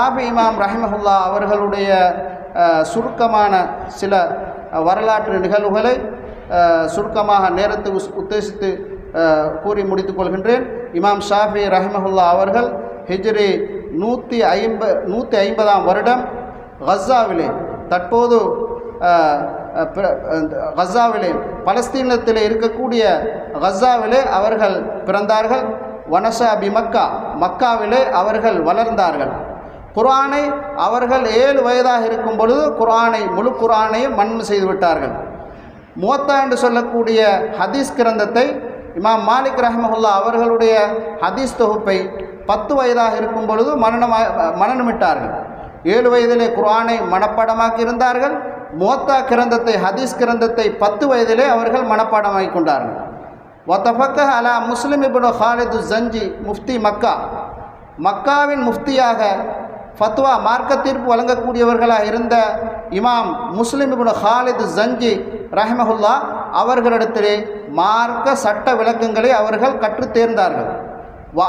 ஷாபி இமாம் ரஹிமஹுல்லா அவர்களுடைய சுருக்கமான சில வரலாற்று நிகழ்வுகளை சுருக்கமாக நேரத்தை உத்தேசித்து கூறி முடித்துக் கொள்கின்றேன். இமாம் ஷாஃபி ரஹிமஹுல்லா அவர்கள் ஹிஜ்ரி நூற்றி ஐம்ப நூற்றி ஐம்பதாம் வருடம் கஸாவிலே தற்போது அஹ், கஸாவிலே பலஸ்தீனத்தில் இருக்கக்கூடிய கஸாவிலே அவர்கள் பிறந்தார்கள். வனசா பி மக்கா மக்காவிலே அவர்கள் வளர்ந்தார்கள். குரானை அவர்கள் ஏழு வயதாக இருக்கும் பொழுது குரானை முழு குரானையும் மண் செய்து விட்டார்கள். மூத்தா என்று சொல்லக்கூடிய ஹதீஸ் கிரந்தத்தை இமாம் மாலிக் ரஹமஹுல்லா அவர்களுடைய ஹதீஸ் தொகுப்பை பத்து வயதாக இருக்கும் பொழுது மரணமா மரணமிட்டார்கள் ஏழு வயதிலே குரானை மனப்பாடமாக்கி இருந்தார்கள். மோத்தா கிரந்தத்தை ஹதீஸ் கிரந்தத்தை பத்து வயதிலே அவர்கள் மனப்பாடமாக்கி கொண்டார்கள். ஒத்தபக்க அலா முஸ்லிம் இபுனு ஹாலிது ஜஞ்சி முஃப்தி மக்கா. மக்காவின் முஃப்தியாக ஃபத்வா மார்க்க தீர்ப்பு வழங்கக்கூடியவர்களாக இருந்த இமாம் முஸ்லிம் இப்னு ஹாலித் ஜஞ்சி ரஹமஹுல்லா அவர்களிடத்திலே மார்க்க சட்ட விளக்கங்களை அவர்கள் கற்றுத் தேர்ந்தார்கள். வ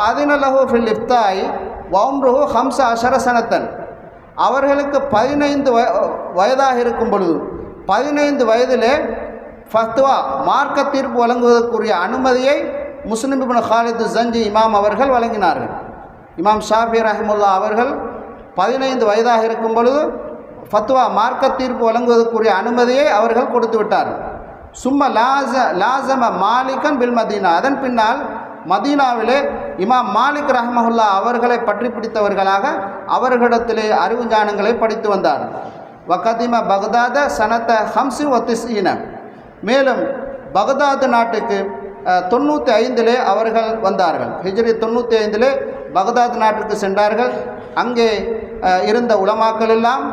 ஃபில் இஃப்தாய் வம்ருஹு ஹம்ச அசரசனத்தன் அவர்களுக்கு பதினைந்து வய வயதாக இருக்கும் பொழுது பதினைந்து வயதிலே ஃபத்வா மார்க்க தீர்ப்பு வழங்குவதற்குரிய அனுமதியை முஸ்லிம் இப்னு ஹாலித் ஜஞ்சி இமாம் அவர்கள் வழங்கினார்கள். இமாம் ஷாஃபி ரஹிமுல்லா அவர்கள் பதினைந்து வயதாக இருக்கும் பொழுது ஃபத்வா மார்க்க தீர்ப்பு வழங்குவதற்குரிய அனுமதியை அவர்கள் கொடுத்து விட்டார்கள் சும்மா லாச லாசம மாலிகன் பில் மதீனா. அதன் பின்னால் மதீனாவிலே இமாம் மாலிக் ரஹமஹுல்லா அவர்களை பற்றி பிடித்தவர்களாக அவர்களிடத்திலே அறிவு ஞானங்களை படித்து வந்தார். வகதிம பக்தாத சனத்த ஹம்சி ஒத்திசீன மேலும் பக்தாது நாட்டுக்கு தொண்ணூற்றி ஐந்திலே அவர்கள் வந்தார்கள். ஹிஜ்ரி தொண்ணூற்றி ஐந்திலே பக்தாத் நாட்டுக்கு சென்றார்கள். அங்கே இருந்த உலமாக்கள் எல்லாம்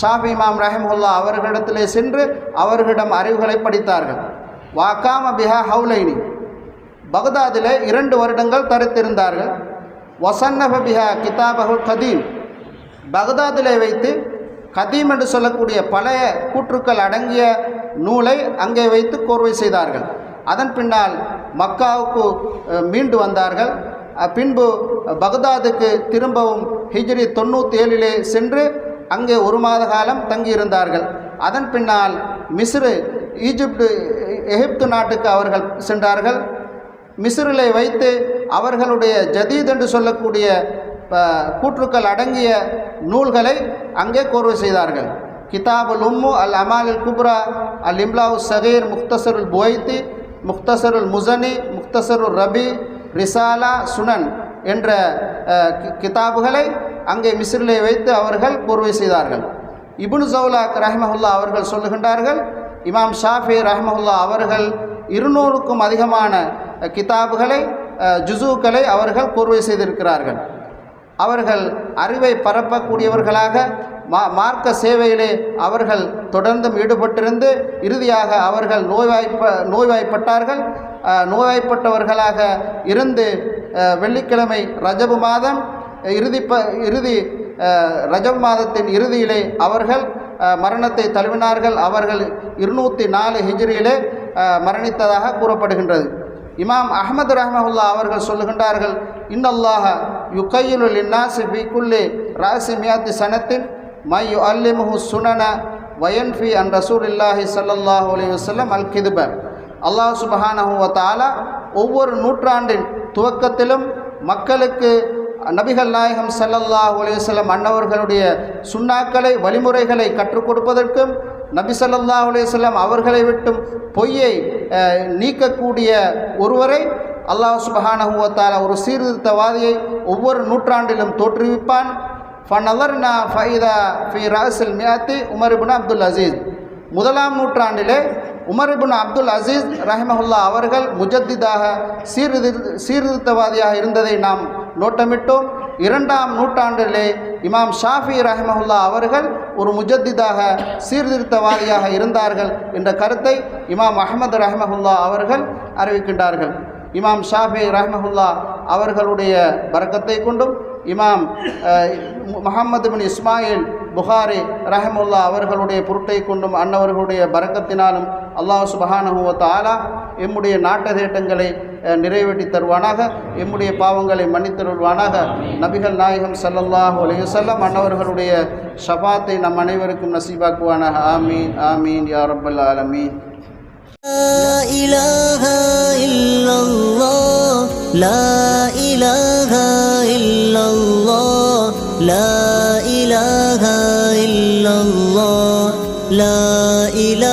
ஷாஃபி இமாம் ரஹிமுல்லா அவர்களிடத்திலே சென்று அவர்களிடம் அறிவுகளை படித்தார்கள். வாக்காம பிஹா ஹவுலைனி. பக்தாதிலே இரண்டு வருடங்கள் தரித்திருந்தார்கள். வசன்னப பிஹா கிதாபகுல் கதீம். பக்தாதிலே வைத்து கதீம் என்று சொல்லக்கூடிய பழைய கூற்றுக்கள் அடங்கிய நூலை அங்கே வைத்து கோர்வை செய்தார்கள். அதன் பின்னால் மக்காவுக்கு மீண்டு வந்தார்கள். பின்பு பக்தாதுக்கு திரும்பவும் ஹிஜ்ரி தொண்ணூற்றி ஏழிலே சென்று அங்கே ஒரு மாத காலம் தங்கியிருந்தார்கள். அதன் பின்னால் மிஸ்ரு ஈஜிப்டு எகிப்து நாட்டுக்கு அவர்கள் சென்றார்கள். மிஸ்ரிலை வைத்து அவர்களுடைய ஜதீத் என்று சொல்லக்கூடிய கூற்றுக்கள் அடங்கிய நூல்களை அங்கே கோர்வை செய்தார்கள். கிதாபு உம்மு அல் அமாலுல் குப்ரா அல் இம்லாவு சகீர் முக்தசருல் புவைத்தி முக்தசருல் முசனி முக்தசருல் ரபி ரிசாலா சுனன் என்ற கிதாபுகளை அங்கே மிஸ்ரிலே வைத்து அவர்கள் பொறுவை செய்தார்கள். இபுனு ஜவுலாக் ரஹ்மஹுல்லா அவர்கள் சொல்லுகின்றார்கள் இமாம் ஷாஃபி ரஹ்மஹுல்லா அவர்கள் இருநூறுக்கும் அதிகமான கிதாபுகளை ஜுசூக்களை அவர்கள் கோர்வை செய்திருக்கிறார்கள். அவர்கள் அறிவை பரப்பக்கூடியவர்களாக மா மார்க்க சேவையிலே அவர்கள் தொடர்ந்தும் ஈடுபட்டிருந்து இறுதியாக அவர்கள் நோய்வாய்ப்ப நோய்வாய்ப்பட்டார்கள். அஹ், இருந்து வெள்ளிக்கிழமை ரஜபு மாதம் இறுதி ப இறுதி அஹ், ரஜப் மாதத்தின் இறுதியிலே அவர்கள் மரணத்தை தழுவினார்கள். அவர்கள் இருநூற்றி நாலு ஹிஜ்ரியிலே மரணித்ததாக கூறப்படுகின்றது. இமாம் அஹமது ரஹமஹுல்லா அவர்கள் சொல்லுகின்றார்கள் இன்னல்லாஹ யுகையுலுல் இன்னாசி ஃபி ராசி மியாத்தி சனத்தின் மை யு அல்லிமுஹு சுனன வயன்ஃபி அன் ரசூலில்லாஹி சல்லாஹூ அலி வசல்லம் அல் கிதுப. அல்லாஹ் சுபஹானஹு ஒவ்வொரு நூற்றாண்டின் துவக்கத்திலும் மக்களுக்கு நபிகள் நாயகம் சல்லல்லாஹ் அலையுசல்லம் அன்னவர்களுடைய சுண்ணாக்களை வழிமுறைகளை கற்றுக் கொடுப்பதற்கும் நபி ஸல்லல்லாஹு அலையுசல்லம் அவர்களை விட்டும் பொய்யை நீக்கக்கூடிய ஒருவரை அல்லாஹ் சுபஹானஹு ஒரு சீர்திருத்தவாதியை ஒவ்வொரு நூற்றாண்டிலும் தோற்றுவிப்பான். ஃபனலர்னா ஃபைதா ஃபி ராசில் மியாத்தி உமர் இபின் அப்துல் அசீஸ். முதலாம் நூற்றாண்டிலே உமர் அப்துல் அசீஸ் ரஹிமஹுல்லா அவர்கள் முஜத்திதாக சீர்திரு சீர்திருத்தவாதியாக இருந்ததை நாம் நோட்டமிட்டோம். இரண்டாம் நூற்றாண்டிலே இமாம் ஷாஃபி ரஹிமஹுல்லா அவர்கள் ஒரு முஜத்திதாக சீர்திருத்தவாதியாக இருந்தார்கள் என்ற கருத்தை இமாம் அஹ்மது ரஹமஹுல்லா அவர்கள் அறிவிக்கின்றார்கள். இமாம் ஷாஃபி ரஹமஹுல்லா அவர்களுடைய பறக்கத்தை கொண்டும் இமாம் முகமது முஹம்மது பின் இஸ்மாயில் புகாரி ரஹமுல்லா அவர்களுடைய பொருட்டை கொண்டும் அன்னவர்களுடைய பறக்கத்தினாலும் அல்லாஹ் சுபஹானஹுவ தாலா எம்முடைய நாட்ட தேட்டங்களை அஹ், நிறைவேற்றி தருவானாக எம்முடைய பாவங்களை மன்னித்தருள்வானாக நபிகள் நாயகம் ஸல்லல்லாஹு அலைஹி வஸல்லம் அன்னவர்களுடைய ஷபாத்தை நம் அனைவருக்கும் நசீபாக்குவானாக ஆமீன் ஆமீன் யா ரப்பல் ஆலமீன் لا إله إلا الله لا إله إلا الله لا إله إلا الله لا إله